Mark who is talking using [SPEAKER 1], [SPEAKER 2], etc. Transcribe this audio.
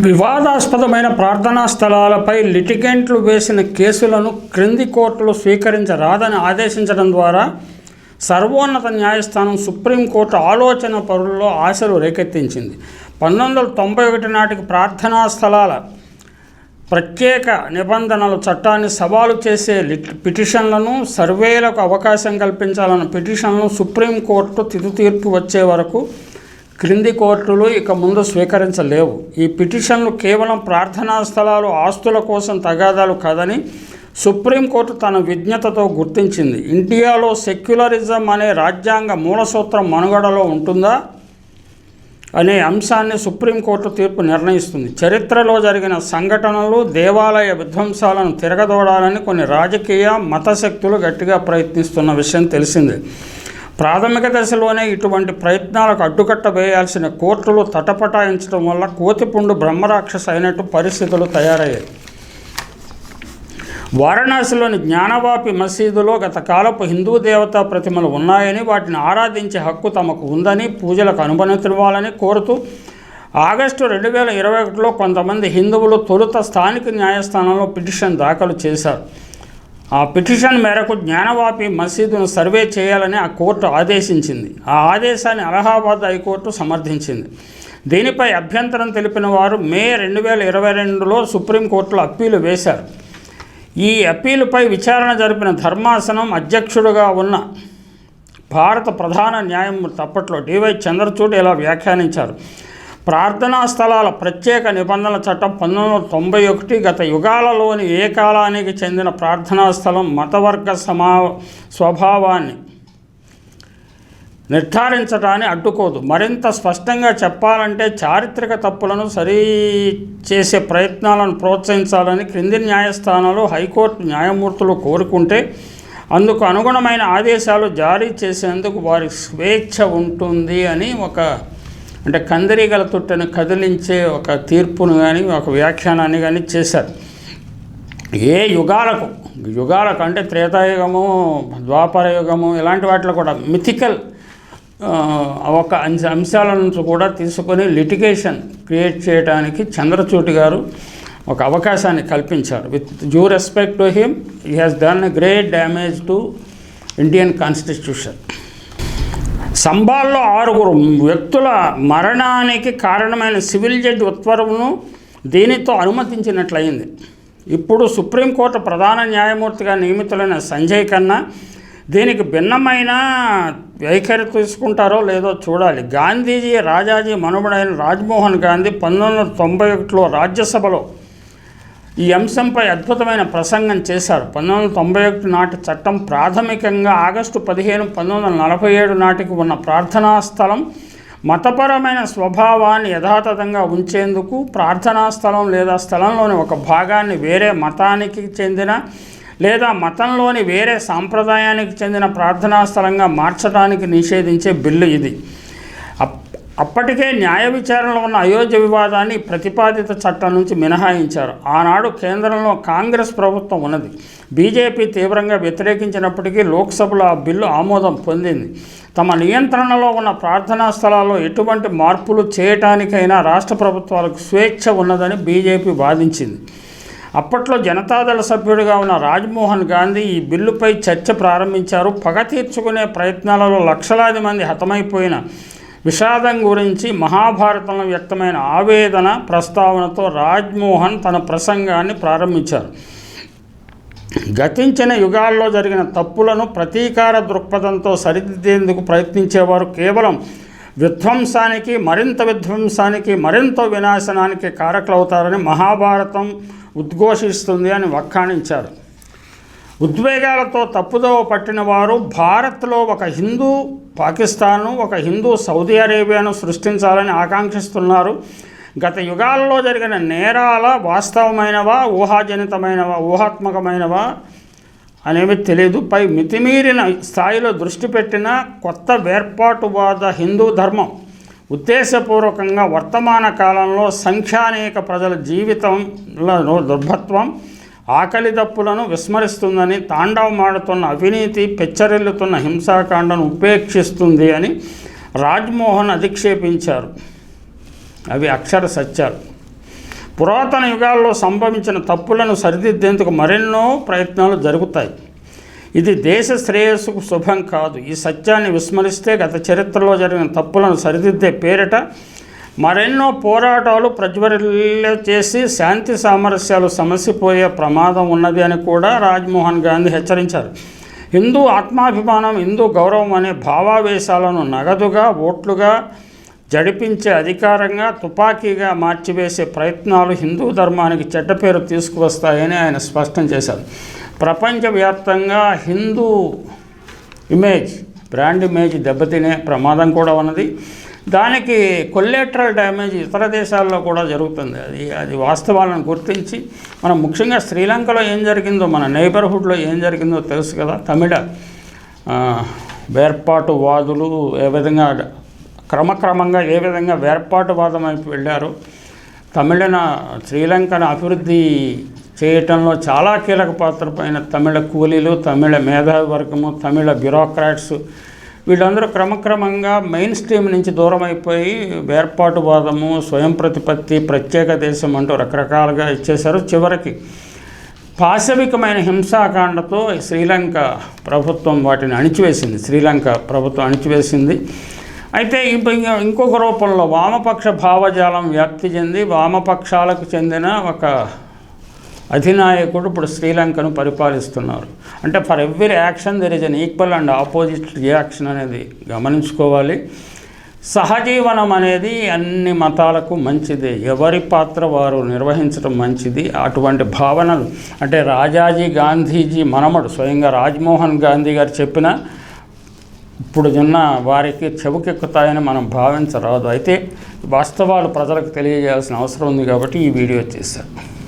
[SPEAKER 1] వివాదాస్పదమైన ప్రార్థనా స్థలాలపై లిటిగెంట్లు వేసిన కేసులను క్రింది కోర్టులు స్వీకరించరాదని ఆదేశించడం ద్వారా సర్వోన్నత న్యాయస్థానం సుప్రీంకోర్టు ఆలోచన పరుల్లో ఆశలు రేకెత్తించింది. పంతొమ్మిది వందల తొంభై ఒకటి నాటికి ప్రార్థనా స్థలాల ప్రత్యేక నిబంధనల చట్టాన్ని సవాలు చేసే పిటిషన్లను సర్వేలకు అవకాశం కల్పించాలన్న పిటిషన్లను సుప్రీంకోర్టు తిరుతీర్పు తీర్పు వచ్చే వరకు క్రింది కోర్టులు ఇక ముందు స్వీకరించలేవు. ఈ పిటిషన్లు కేవలం ప్రార్థనా స్థలాలు ఆస్తుల కోసం తగాదాలు కాదని సుప్రీంకోర్టు తన విజ్ఞతతో గుర్తించింది. ఇండియాలో సెక్యులరిజం అనే రాజ్యాంగ మూలసూత్రం మనుగడలో ఉంటుందా అనే అంశాన్ని సుప్రీంకోర్టు తీర్పు నిర్ణయిస్తుంది. చరిత్రలో జరిగిన సంఘటనలు దేవాలయ విధ్వంసాలను తిరగదోడాలని కొన్ని రాజకీయ మత శక్తులు గట్టిగా ప్రయత్నిస్తున్న విషయం తెలిసిందే. ప్రాథమిక దశలోనే ఇటువంటి ప్రయత్నాలకు అడ్డుకట్ట వేయాల్సిన కోర్టులు తటపటాయించడం వల్ల కోతిపుండు బ్రహ్మరాక్షస అయినట్టు పరిస్థితులు తయారయ్యాయి. వారణాసిలోని జ్ఞానవాపి మసీదులో గత కాలపు హిందూ దేవతా ప్రతిమలు ఉన్నాయని వాటిని ఆరాధించే హక్కు తమకు ఉందని పూజలకు అనుమతివ్వాలని కోరుతూ ఆగస్టు రెండు వేల ఇరవై ఒకటిలో కొంతమంది హిందువులు తొలుత స్థానిక న్యాయస్థానంలో పిటిషన్ దాఖలు చేశారు. ఆ పిటిషన్ మేరకు జ్ఞానవాపి మసీదును సర్వే చేయాలని ఆ కోర్టు ఆదేశించింది. ఆ ఆదేశాన్ని అలహాబాద్ హైకోర్టు సమర్థించింది. దీనిపై అభ్యంతరం తెలిపిన వారు మే రెండు వేల ఇరవై రెండులో సుప్రీంకోర్టులో అప్పీలు వేశారు. ఈ అప్పీలుపై విచారణ జరిపిన ధర్మాసనం అధ్యక్షుడుగా ఉన్న భారత ప్రధాన న్యాయమూర్తి అప్పట్లో డివై చంద్రచూడ్ ఇలా వ్యాఖ్యానించారు. ప్రార్థనా స్థలాల ప్రత్యేక నిబంధనల చట్టం పంతొమ్మిది వందల తొంభై ఒకటి గత యుగాలలోని ఏ కాలానికి చెందిన ప్రార్థనా స్థలం మతవర్గ సమా స్వభావాన్ని నిర్ధారించడాన్ని అడ్డుకోదు. మరింత స్పష్టంగా చెప్పాలంటే చారిత్రక తప్పులను సరి చేసే ప్రయత్నాలను ప్రోత్సహించాలని క్రింది న్యాయస్థానాలు హైకోర్టు న్యాయమూర్తులు కోరుకుంటే అందుకు అనుగుణమైన ఆదేశాలు జారీ చేసేందుకు వారి స్వేచ్ఛ ఉంటుంది అని ఒక అంటే కందిరీగల తొట్టెను కదిలించే ఒక తీర్పును కానీ ఒక వ్యాఖ్యానాన్ని కానీ చేశారు. ఏ యుగాలకు యుగాలకు అంటే త్రేతాయుగము ద్వాపర యుగము ఇలాంటి వాటిలో కూడా మిథికల్ ఒక అంశ అంశాల నుంచి కూడా తీసుకొని లిటిగేషన్ క్రియేట్ చేయడానికి చంద్రచూటి గారు ఒక అవకాశాన్ని కల్పించారు. With due respect to him he has done great damage to Indian constitution సంభాల్లో ఆరుగురు వ్యక్తుల మరణానికి కారణమైన సివిల్ జడ్జి ఉత్తర్వును దీనితో అనుమతించినట్లయింది. ఇప్పుడు సుప్రీంకోర్టు ప్రధాన న్యాయమూర్తిగా నియమితులైన సంజయ్ ఖన్నా దీనికి భిన్నమైన వైఖరి తీసుకుంటారో లేదో చూడాలి. గాంధీజీ రాజాజీ మనుమడైన రాజ్మోహన్ గాంధీ పంతొమ్మిది వందల తొంభై ఒకటిలో రాజ్యసభలో ఈ అంశంపై అద్భుతమైన ప్రసంగం చేశారు. పంతొమ్మిది వందల తొంభై ఒకటి నాటి చట్టం ప్రాథమికంగా ఆగస్టు పదిహేను పంతొమ్మిది వందల నలభై ఏడు నాటికి ఉన్న ప్రార్థనా స్థలం మతపరమైన స్వభావాన్ని యథాతథంగా ఉంచేందుకు ప్రార్థనా స్థలం లేదా స్థలంలోని ఒక భాగాన్ని వేరే మతానికి చెందిన లేదా మతంలోని వేరే సాంప్రదాయానికి చెందిన ప్రార్థనా స్థలంగా మార్చడానికి నిషేధించే బిల్లు ఇది. అప్పటికే న్యాయ విచారణలో ఉన్న అయోధ్య వివాదాన్ని ప్రతిపాదిత చట్టం నుంచి మినహాయించారు. ఆనాడు కేంద్రంలో కాంగ్రెస్ ప్రభుత్వం ఉన్నది. బీజేపీ తీవ్రంగా వ్యతిరేకించినప్పటికీ లోక్సభలో ఆ బిల్లు ఆమోదం పొందింది. తమ నియంత్రణలో ఉన్న ప్రార్థనా స్థలాల్లో ఎటువంటి మార్పులు చేయటానికైనా రాష్ట్ర ప్రభుత్వాలకు స్వేచ్ఛ ఉన్నదని బీజేపీ వాదించింది. అప్పట్లో జనతాదళ సభ్యుడిగా ఉన్న రాజ్మోహన్ గాంధీ ఈ బిల్లుపై చర్చ ప్రారంభించారు. పగ తీర్చుకునే ప్రయత్నాలలో లక్షలాది మంది హతమైపోయిన విషాదం గురించి మహాభారతంలో వ్యక్తమైన ఆవేదన ప్రస్తావనతో రాజ్మోహన్ తన ప్రసంగాన్ని ప్రారంభించారు. గతించిన యుగాల్లో జరిగిన తప్పులను ప్రతీకార దృక్పథంతో సరిదిద్దేందుకు ప్రయత్నించేవారు కేవలం విధ్వంసానికి మరింత విధ్వంసానికి మరింత వినాశనానికి కారకులవుతారని మహాభారతం ఉద్ఘోషిస్తుంది అని వ్యాఖ్యానించారు ఉద్వేగాలతో తప్పుదోవ పట్టిన వారు భారత్లో ఒక హిందూ పాకిస్తాన్ను ఒక హిందూ సౌదీ అరేబియాను సృష్టించాలని ఆకాంక్షిస్తున్నారు. గత యుగాల్లో జరిగిన నేరాల వాస్తవమైనవా ఊహాజనితమైనవా ఊహాత్మకమైనవా అనేవి తెలియదు పై మితిమీరిన స్థాయిలో దృష్టి పెట్టిన కొత్త వేర్పాటువాద హిందూ ధర్మం ఉద్దేశపూర్వకంగా వర్తమాన కాలంలో సంఖ్యానేక ప్రజల జీవితంలో దుర్భత్వం ఆకలి దప్పులను విస్మరిస్తుందని తాండవమాడుతున్న అవినీతి పెచ్చరిల్లుతున్న హింసాకాండను ఉపేక్షిస్తుంది అని రాజ్మోహన్ అధిక్షేపించారు. అవి అక్షర సత్యాలు. పురాతన యుగాల్లో సంభవించిన తప్పులను సరిదిద్దేందుకు మరెన్నో ప్రయత్నాలు జరుగుతాయి. ఇది దేశ శ్రేయస్సుకు శుభం కాదు. ఈ సత్యాన్ని విస్మరిస్తే గత చరిత్రలో జరిగిన తప్పులను సరిదిద్దే పేరిట మరెన్నో పోరాటాలు ప్రజ్వరిల్ల చేసి శాంతి సామరస్యాలు సమసిపోయే ప్రమాదం ఉన్నది అని కూడా రాజ్మోహన్ గాంధీ హెచ్చరించారు. హిందూ ఆత్మాభిమానం హిందూ గౌరవం అనే భావావేశాలను నగదుగా ఓట్లుగా జడిపించే అధికారంగా తుపాకీగా మార్చివేసే ప్రయత్నాలు హిందూ ధర్మానికి చెడ్డ పేరు తీసుకువస్తాయని ఆయన స్పష్టం చేశారు. ప్రపంచవ్యాప్తంగా హిందూ ఇమేజ్ బ్రాండ్ ఇమేజ్ దెబ్బతినే ప్రమాదం కూడా ఉన్నది. దానికి కొల్లేటరల్ డ్యామేజ్ ఇతర దేశాల్లో కూడా జరుగుతుంది. అది అది వాస్తవాలను గుర్తించి మనం ముఖ్యంగా శ్రీలంకలో ఏం జరిగిందో మన నైబర్హుడ్లో ఏం జరిగిందో తెలుసు కదా. తమిళ వేర్పాటు వాదులు ఏ విధంగా క్రమక్రమంగా ఏ విధంగా వేర్పాటువాదం వైపు వెళ్ళారు తమిళన శ్రీలంకను అభివృద్ధి చేయటంలో చాలా కీలక పాత్ర పైన తమిళ కూలీలు తమిళ మేధావి వర్గము తమిళ బ్యూరోక్రాట్స్ వీళ్ళందరూ క్రమక్రమంగా మెయిన్ స్ట్రీమ్ నుంచి దూరం అయిపోయి వేర్పాటువాదము స్వయం ప్రతిపత్తి ప్రత్యేక దేశం అంటూ రకరకాలుగా ఇచ్చేశారు. చివరికి పాశవికమైన హింసాకాండతో శ్రీలంక ప్రభుత్వం వాటిని అణిచివేసింది. శ్రీలంక ప్రభుత్వం అణిచివేసింది. అయితే ఇంకొక రూపంలో వామపక్ష భావజాలం వ్యాప్తి చెంది వామపక్షాలకు చెందిన ఒక అధినాయకుడు ఇప్పుడు శ్రీలంకను పరిపాలిస్తున్నారు. అంటే for every action there is an equal and opposite reaction అనేది గమనించుకోవాలి. సహజీవనం అనేది అన్ని మతాలకు మంచిది. ఎవరి పాత్ర వారు నిర్వహించడం మంచిది. అటువంటి భావనలు అంటే రాజాజీ గాంధీజీ మనమడు స్వయంగా రాజ్మోహన్ గాంధీ గారు చెప్పిన ఇప్పుడు ఉన్న వారికి చెవుకెక్కుతాయని మనం భావించరాదు. అయితే వాస్తవాలు ప్రజలకు తెలియజేయాల్సిన అవసరం ఉంది కాబట్టి ఈ వీడియో చేశాను.